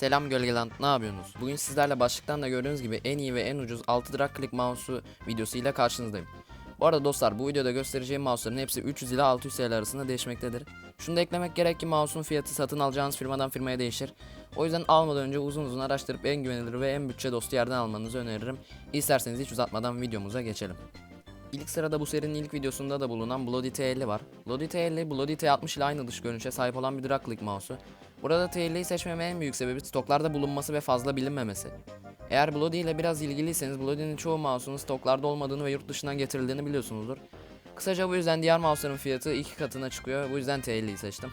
Selam Gölgeland, ne yapıyorsunuz? Bugün sizlerle başlıktan da gördüğünüz gibi en iyi ve en ucuz 6 drag click mouse'u videosuyla karşınızdayım. Bu arada dostlar bu videoda göstereceğim mouse'ların hepsi 300 ila 600 TL arasında değişmektedir. Şunu da eklemek gerek ki mouse'un fiyatı satın alacağınız firmadan firmaya değişir. O yüzden almadan önce uzun uzun araştırıp en güvenilir ve en bütçe dostu yerden almanızı öneririm. İsterseniz hiç uzatmadan videomuza geçelim. İlk sırada bu serinin ilk videosunda da bulunan Bloody T50 var. Bloody T50, Bloody T60 ile aynı dış görünüşe sahip olan bir drag click mouse'u. Burada T50'yi seçmemin en büyük sebebi stoklarda bulunması ve fazla bilinmemesi. Eğer Bloody ile biraz ilgiliyseniz Bloody'nin çoğu mouse'un stoklarda olmadığını ve yurt dışından getirildiğini biliyorsunuzdur. Kısaca bu yüzden diğer mouse'ların fiyatı iki katına çıkıyor. Bu yüzden T50'yi seçtim.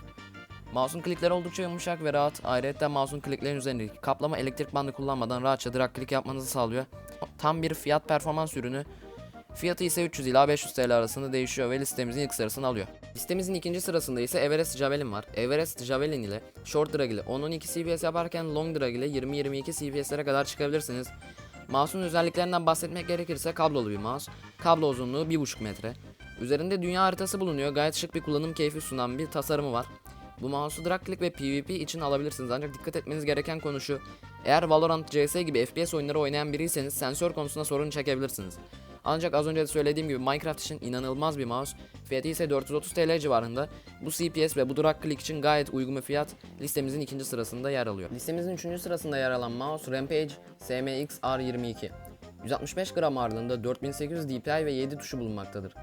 Mouse'un klikleri oldukça yumuşak ve rahat. Ayrıca mouse'un kliklerin üzerindeki kaplama elektrik bandı kullanmadan rahatça drag click yapmanızı sağlıyor. Tam bir fiyat performans ürünü Fiyatı ise 300 ila 500 TL arasında değişiyor ve listemizin ilk sırasını alıyor. Listemizin ikinci sırasında ise Everest Javelin var. Everest Javelin ile Short Drag ile 10-12 CPS yaparken Long Drag ile 20-22 CPS'lere kadar çıkabilirsiniz. Mouse'un özelliklerinden bahsetmek gerekirse kablolu bir mouse. Kablo uzunluğu 1.5 metre. Üzerinde dünya haritası bulunuyor. Gayet şık bir kullanım keyfi sunan bir tasarımı var. Bu mouse'u drag click ve PvP için alabilirsiniz ancak dikkat etmeniz gereken konu şu. Eğer Valorant, CS gibi FPS oyunları oynayan biriyseniz sensör konusunda sorun çekebilirsiniz. Ancak az önce de söylediğim gibi Minecraft için inanılmaz bir mouse. Fiyatı ise 430 TL civarında. Bu CPS ve bu drag click için gayet uygun bir fiyat listemizin ikinci sırasında yer alıyor. Listemizin üçüncü sırasında yer alan mouse Rampage SMX R22. 165 gram ağırlığında 4800 DPI ve 7 tuşu bulunmaktadır.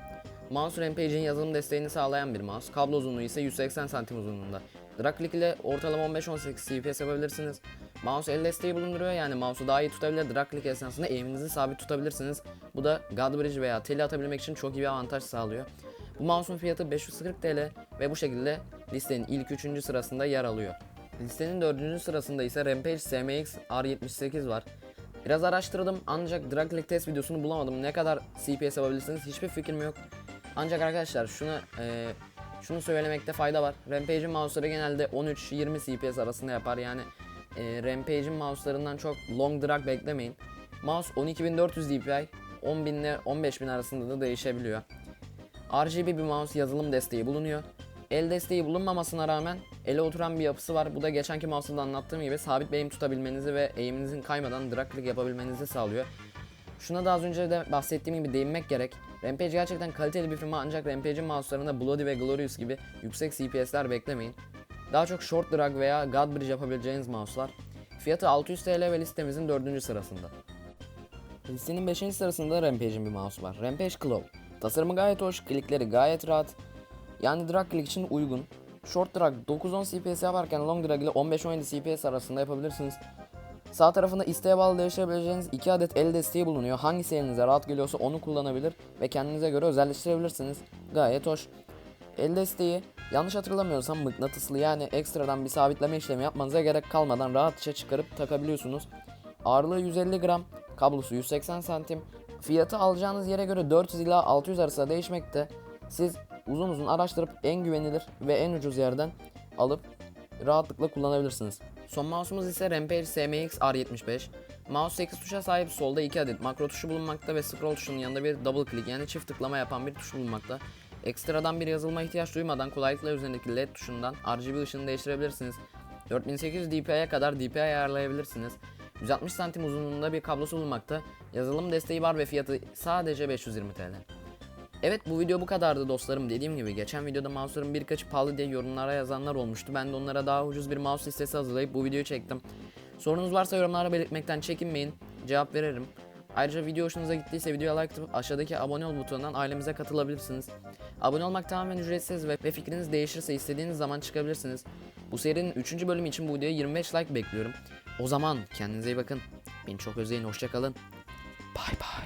Mouse Rampage'in yazılım desteğini sağlayan bir mouse. Kablo uzunluğu ise 180 cm uzunluğunda. Drag ile ortalama 15-18 CPS yapabilirsiniz. Mouse el desteği bulunduruyor yani mouse'u daha iyi tutabilir. Drag click esnasında eğiminizi sabit tutabilirsiniz. Bu da God Bridge veya teli atabilmek için çok iyi bir avantaj sağlıyor. Bu mouse'un fiyatı 540 TL ve bu şekilde listenin ilk 3. sırasında yer alıyor. Listenin 4. sırasında ise Rampage SMX R78 var. Biraz araştırdım ancak drag click test videosunu bulamadım. Ne kadar CPS yapabilirsiniz hiçbir fikrim yok. Ancak arkadaşlar şunu e, şunu söylemekte fayda var. Rampage'in mouse'ları genelde 13-20 CPS arasında yapar. Yani e, Rampage'in mouse'larından çok long drag beklemeyin. Mouse 12400 DPI 10.000 ile 15.000 arasında da değişebiliyor. RGB bir mouse yazılım desteği bulunuyor. El desteği bulunmamasına rağmen ele oturan bir yapısı var. Bu da geçenki mouse'da anlattığım gibi sabit bir eğim tutabilmenizi ve eğiminizin kaymadan drag click yapabilmenizi sağlıyor. Şuna da az önce de bahsettiğim gibi değinmek gerek. Rampage gerçekten kaliteli bir firma ancak Rampage'in mouse'larında Bloody ve Glorious gibi yüksek CPS'ler beklemeyin. Daha çok short drag veya God Bridge yapabileceğiniz mouse'lar. Fiyatı 600 TL ve listemizin 4. sırasında. Listenin 5. sırasında Rampage'in bir mouse var. Rampage Claw. Tasarımı gayet hoş, klikleri gayet rahat. Yani drag click için uygun. Short drag 9-10 CPS yaparken long drag ile 15-17 CPS arasında yapabilirsiniz. Sağ tarafında isteğe bağlı değiştirebileceğiniz 2 adet el desteği bulunuyor. Hangisi elinize rahat geliyorsa onu kullanabilir ve kendinize göre özelleştirebilirsiniz. Gayet hoş. El desteği yanlış hatırlamıyorsam mıknatıslı yani ekstradan bir sabitleme işlemi yapmanıza gerek kalmadan rahatça çıkarıp takabiliyorsunuz. Ağırlığı 150 gram, kablosu 180 santim. Fiyatı alacağınız yere göre 400 ila 600 arasında değişmekte. Siz uzun uzun araştırıp en güvenilir ve en ucuz yerden alıp rahatlıkla kullanabilirsiniz. Son mouse'umuz ise Rampage SMX R75. Mouse 8 tuşa sahip solda 2 adet makro tuşu bulunmakta ve scroll tuşunun yanında bir double click yani çift tıklama yapan bir tuş bulunmakta. Ekstradan bir yazılıma ihtiyaç duymadan kolaylıkla üzerindeki led tuşundan RGB ışını değiştirebilirsiniz. 4800 dpi'ye kadar dpi ayarlayabilirsiniz. 160 santim uzunluğunda bir kablosu bulunmakta. Yazılım desteği var ve fiyatı sadece 520 TL. Evet bu video bu kadardı dostlarım. Dediğim gibi geçen videoda mouse'ların birkaçı pahalı diye yorumlara yazanlar olmuştu. Ben de onlara daha ucuz bir mouse listesi hazırlayıp bu videoyu çektim. Sorunuz varsa yorumlara belirtmekten çekinmeyin. Cevap veririm. Ayrıca video hoşunuza gittiyse videoya like atıp aşağıdaki abone ol butonundan ailemize katılabilirsiniz. Abone olmak tamamen ücretsiz ve, ve fikriniz değişirse istediğiniz zaman çıkabilirsiniz. Bu serinin 3. bölümü için bu videoya 25 like bekliyorum. O zaman kendinize iyi bakın. Beni çok özleyin. Hoşçakalın. Bay bay.